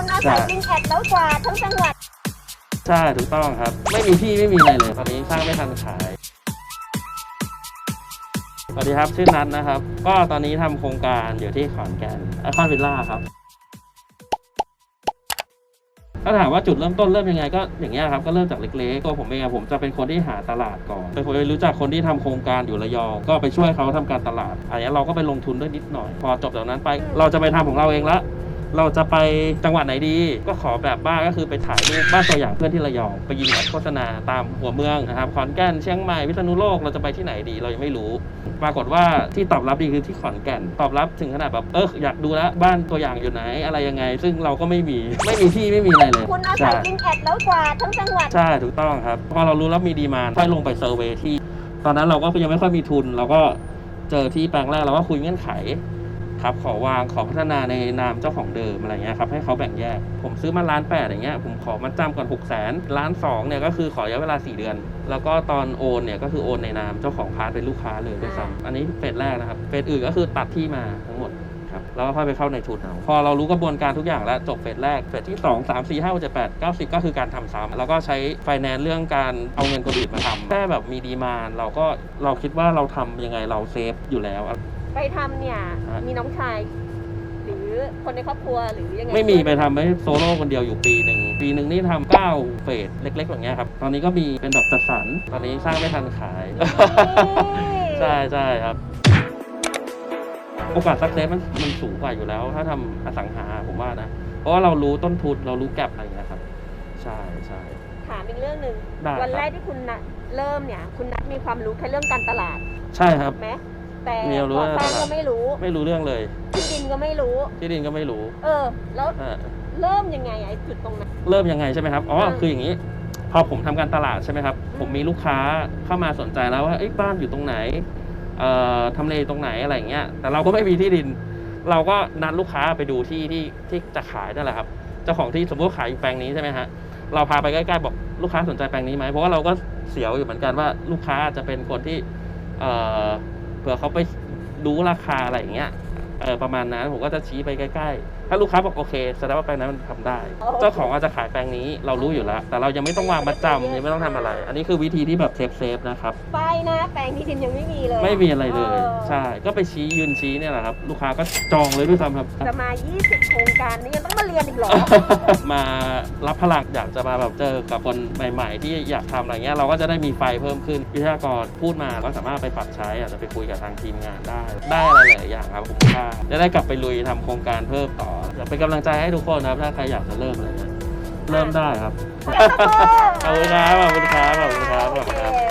คุณอาศัยยิงแอดแล้วกว่าทั้งจังหวัด ใช่ถูกต้องครับ ไม่มีที่ไม่มีอะไรเลยตอนนี้สร้างไม่ทันขาย สวัสดีครับชื่อนัทนะครับ ก็ตอนนี้ทำโครงการอยู่ที่ขอนแก่นไอคอนวิลล่าครับ ถ้าถามว่าจุดเริ่มต้นเริ่มยังไงก็อย่างเงี้ยครับก็เริ่มจากเล็กๆตัวผมเองอะผมจะเป็นคนที่หาตลาดก่อนไปคุยรู้จักคนที่ทำโครงการอยู่ระยองก็ไปช่วยเขาทำการตลาดอันนี้เราก็ไปลงทุนด้วยนิดหน่อย พอจบจากนั้นไปเราจะไปทำของเราเองละ เราจะไปจังหวัดไหนดี ก็ขอแบบบ้านก็คือไปถ่ายรูปบ้านตัวอย่างเพื่อนที่ระยอง ไปยิงแบบโฆษณาตามหัวเมืองนะครับขอนแก่นเชียงใหม่พิษณุโลกเราจะไปที่ไหนดีเรายังไม่รู้ปรากฏว่าที่ตอบรับดีคือที่ขอนแก่น ตอบรับถึงขนาดแบบเอออยากดูแล้วบ้านตัวอย่างอยู่ไหนอะไรยังไง ซึ่งเราก็ไม่มีไม่มีที่ไม่มีอะไรเลยคุณอาศัใช่ยยิงแอดแล้วกว่าดทั้งจังหวัดใช่ถูกต้องครับพอเรารู้แล้วมีดีมานค่อยลงไปเซอร์เวย์ที่ ตอนนั้นเราก็ยังไม่ค่อยมีทุน เราก็เจอที่แปลงแรกเราก็คุยเงื่อนไข ครับขอวางขอพัฒนาในนามเจ้าของเดิมอะไรเงี้ยครับให้เขาแบ่งแยก ผมซื้อมาล้านแปดอย่างเงี้ยผมขอมาจำก่อนหกแสนล้านสองเนี่ยก็คือขอระยะเวลา 4 เดือน แล้วก็ตอนโอนเนี่ยก็คือโอนในนามเจ้าของพาร์ทเป็นลูกค้าเลยด้วยซ้ำอันนี้เฟสแรกนะครับเฟสอื่นก็คือตัดที่มาทั้งหมดครับแล้วก็ค่อยไปเข้าในทุนเอาพอเรารู้กระบวนการทุกอย่างแล้วจบเฟสแรกเฟสที่ 2 3 4 5 6 7 8 9 10ก็คือการทำซ้ำแล้วก็ใช้ไฟแนนซ์เรื่องการเอาเงินคนอื่นมาทำแค่แบบมีดีมานเราก็เราคิดว่าเราทำยังไงเราเซฟอยู่แล้ว ไปทำเนี่ย ฮะ มีน้องชาย หรือคนในครอบครัวหรือยังไงไม่มีไปทำไม่โซโล่คนเดียวอยู่ปีหนึ่ง ปีหนึ่งนี่ทำเก้าเฟสเล็กๆแบบเนี้ยครับ ตอนนี้ก็มีเป็นแบบจัดสรรตอนนี้สร้างไม่ทันขาย ใช่ใช่ครับ โอกาสสักเซสมันมันสูงกว่าอยู่แล้ว ถ้าทำอสังหาผมว่านะ เพราะว่าเรารู้ต้นทุนเรารู้แก็บอะไรอย่างเงี้ยครับ ใช่ใช่ ถามอีกเรื่องหนึ่งได้วันคแรรักบที่คุณนัทเริ่มเนี่ย คุณนัทมีความรู้แค่เรื่องการตลาดใช่ครับ ไหม แต่มีความรู้ก่อสร้างเรื่องตลาดก็ไม่รู้ไม่รู้เรื่องเลยที่ดินก็ไม่รู้ ที่ดินก็ไม่รู้เออ แล้วอ่าเริ่มยังไงไอ้จุดตรงนั้น เริ่มยังไงใช่ไหมครับอ๋ออืมคืออย่างนี้ พอผมทำการตลาดใช่ไหมครับผมมีลูกค้าเข้ามาสนใจแล้วว่าเอ้ยบ้านอยู่ตรงไหนเอ่อทำเลตรงไหนอะไรอย่างเงี้ยแต่เราก็ไม่มีที่ดิน เราก็นัดลูกค้าไปดูที่ที่ที่จะขายนั่นแหละครับเจ้าของที่สมมติขายอยู่แปลงนี้ใช่ไหมฮะเราพาไปใกล้ๆบอกลูกค้าสนใจแปลงนี้ไหมเพราะว่าเราก็เสียวอยู่เหมือนกันว่าลูกค้าอาจจะเป็นคนที่เอ่อ เผื่อเขาไปรู้ราคาอะไรอย่างเงี้ยเออประมาณนั้นผมก็จะชี้ไปใกล้ๆ ถ้าลูกค้าบอกโอเคแสดงว่าแปลงนั้นมันทำได้โอเคเจ้าของอาจจะขายแปลงนี้เรารู้อยู่แล้ว แต่เรายังไม่ต้องวางมัดจำยังไม่ต้องทำอะไร อันนี้คือวิธีที่แบบเซฟเซฟๆนะครับ ป้ายหน้าแปลงที่ดินยังไม่มีเลยไม่มีอะไรเลยออใช่ ก็ไปชี้ยืนชี้เนี่ยแหละครับ ลูกค้าก็จองเลยด้วยซ้ำครับ จะมา 20 โครงการนี่ยังต้องมาเรียนอีกเหรอ มารับพลังอยากจะมาแบบเจอกับคนใหม่ ๆ ที่อยากทำอะไรเงี้ยเราก็จะได้มีไฟเพิ่มขึ้นวิทยากรพูดมาก็สามารถไปปรับใช้อาจจะไปคุยกับทางทีมงานได้ ได้อะไรหลายอย่างครับคุ้มค่าจะได้กลับไปลุยทำโครงการเพิ่มต่อ อยากเป็นกำลังใจให้ทุกคนครับ ถ้าใครอยากจะเริ่มอะไรเงี้ยเริ่มได้ครับขอบคุณครับขอบคุณครับขอบคุณครับ